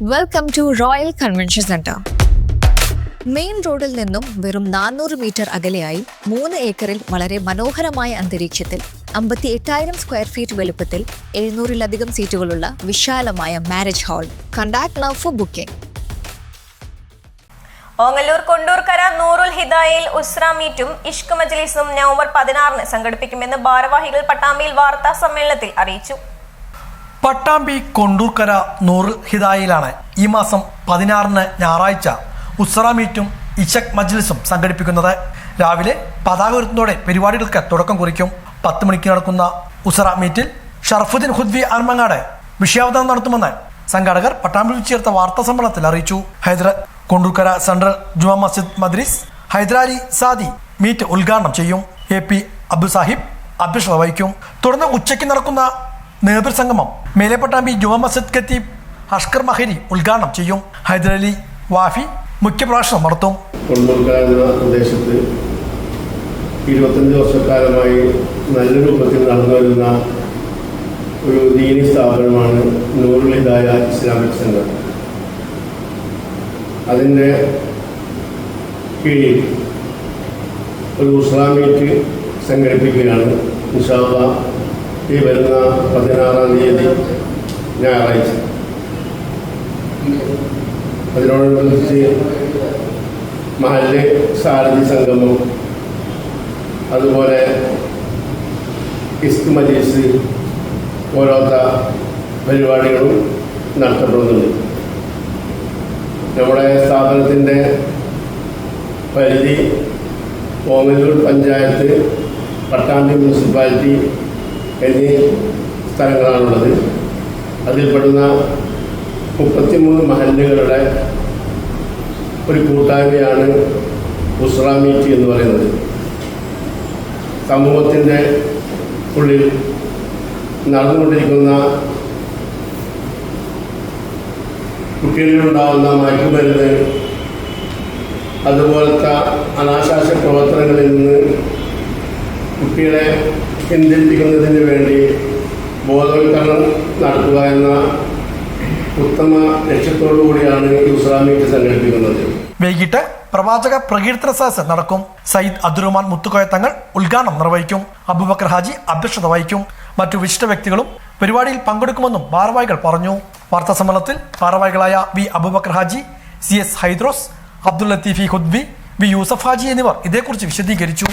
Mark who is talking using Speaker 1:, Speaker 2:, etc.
Speaker 1: Welcome to royal convention centre main റോഡിൽ നിന്നും വെറും നാനൂറ് മീറ്റർ അകലെയായി മൂന്ന് ഏക്കറിൽ വളരെ മനോഹരമായ അന്തരീക്ഷത്തിൽ അമ്പത്തി എട്ടായിരം സ്ക്വയർ ഫീറ്റ് വലുപ്പത്തിൽ എഴുന്നൂറിലധികം സീറ്റുകളുള്ള വിശാലമായ marriage hall contact now for booking
Speaker 2: Ongallur Kondurkara Noorul ഹിദായയിൽ ഉസ്ര മീറ്റും Ishq മജ്ലിസും November പതിനാറിന് സംഘടിപ്പിക്കുമെന്ന് ഭാരവാഹികൾ പട്ടാമ്പിയിൽ വാർത്താ സമ്മേളനത്തിൽ അറിയിച്ചു.
Speaker 3: പട്ടാമ്പി കൊണ്ടൂർക്കര നൂറ് ഹിദായിലാണ് ഈ മാസം പതിനാറിന് ഞായറാഴ്ച ഉസ്റ മീറ്റും ഇഷക് മജ്ലിസും സംഘടിപ്പിക്കുന്നത്. രാവിലെ പതാക ഉയർത്തുന്നതോടെ പരിപാടികൾക്ക് തുടക്കം കുറിക്കും. പത്ത് മണിക്ക് നടക്കുന്ന ഉസറ മീറ്റിൽ ഷർഫുദ്ദീൻ ഹുദ്വി അർമങ്ങാട് വിഷയാവതരണം നടത്തുമെന്ന് സംഘാടകർ പട്ടാമ്പിൽ ചേർത്ത വാർത്താ സമ്മേളനത്തിൽ അറിയിച്ചു. ഹൈദര കൊണ്ടൂർക്കര സെൻട്രൽ ജുമാ മസ്ജിദ് മദ്രിസ് ഹൈദരാലി സാദി മീറ്റ് ഉദ്ഘാടനം ചെയ്യും. എ പി അബ്ദുസാഹിബ് അധ്യക്ഷത വഹിക്കും. തുടർന്ന് ഉച്ചയ്ക്ക് നടക്കുന്ന നേതൃസംഗമം മേലെപ്പട്ടാമ്പി ജുമാ മസ്ജിദ് ഖത്തീബ് അഷ്കർ മഹരി ഉദ്ഘാടനം ചെയ്യും. ഹൈദരലി വാഫി മുഖ്യപ്രഭാഷണം നടത്തും.
Speaker 4: പ്രദേശത്ത് ഇരുപത്തഞ്ച് വർഷക്കാലമായി നല്ല രൂപത്തിൽ നടന്നു വരുന്ന ഒരു ദീനി സ്ഥാപനമാണ് നൂറുൽ ഹിദായ ഇസ്ലാമിക് സെന്റർ അതിന്റെ കീഴിൽ ഒരു ഇസ്ലാമീറ്റ് സംഘടിപ്പിക്കുകയാണ് ഇൻഷാല്ല ഈ വരുന്ന പതിനാറാം തീയതി ഞായറാഴ്ച. അതിനോടനുബന്ധിച്ച് മഹല്ല് സാരഥി സംഗമം അതുപോലെ ഇസ്ക് മജീസ് പോലത്തെ പരിപാടികളും നടത്തപ്പെടുന്നുണ്ട്. നമ്മുടെ സ്ഥാപനത്തിന്റെ പരിധി ഓമലൂർ പഞ്ചായത്ത് പട്ടാമ്പി മുനിസിപ്പാലിറ്റി എന്നീ സ്ഥലങ്ങളാണുള്ളത്. അതിൽപ്പെടുന്ന മുപ്പത്തിമൂന്ന് മഹല്ലുകളുടെ ഒരു കൂട്ടായ്മയാണ് ഉസ്രാമീറ്റ് എന്ന് പറയുന്നത്. സമൂഹത്തിന്റെ ഉള്ളിൽ നടന്നുകൊണ്ടിരിക്കുന്ന കുട്ടികളിലുണ്ടാകുന്ന മയക്കുമരുന്ന് അതുപോലത്തെ അനാശാസ്യ പ്രവർത്തനങ്ങളിൽ നിന്ന് കുട്ടികളെ പിന്തിരിപ്പിക്കുന്നതിന് വേണ്ടി ബോധവൽക്കരണം നടത്തുക എന്ന ഉത്തമ ലക്ഷ്യത്തോടു കൂടിയാണ് ഉസ്ലാമീറ്റ് സംഘടിപ്പിക്കുന്നത്.
Speaker 3: വൈകിട്ട് പ്രവാചക പ്രകീർത്തന സദസ് നടക്കും. സയ്യിദ് അബ്ദുറഹ്മാൻ മുത്തുക്കോയ തങ്ങൾ ഉദ്ഘാടനം നിർവഹിക്കും. അബുബക്കർ ഹാജി അധ്യക്ഷത വഹിക്കും. മറ്റു വിശിഷ്ട വ്യക്തികളും പരിപാടിയിൽ പങ്കെടുക്കുമെന്നും ഭാരവാഹികൾ പറഞ്ഞു. വാർത്താ സമ്മേളനത്തിൽ ഭാരവാഹികളായ V Abubakar Haji C S Haidros Abdul Latheefi Hudawi V Yusuf Haji എന്നിവർ ഇതേക്കുറിച്ച് വിശദീകരിച്ചു.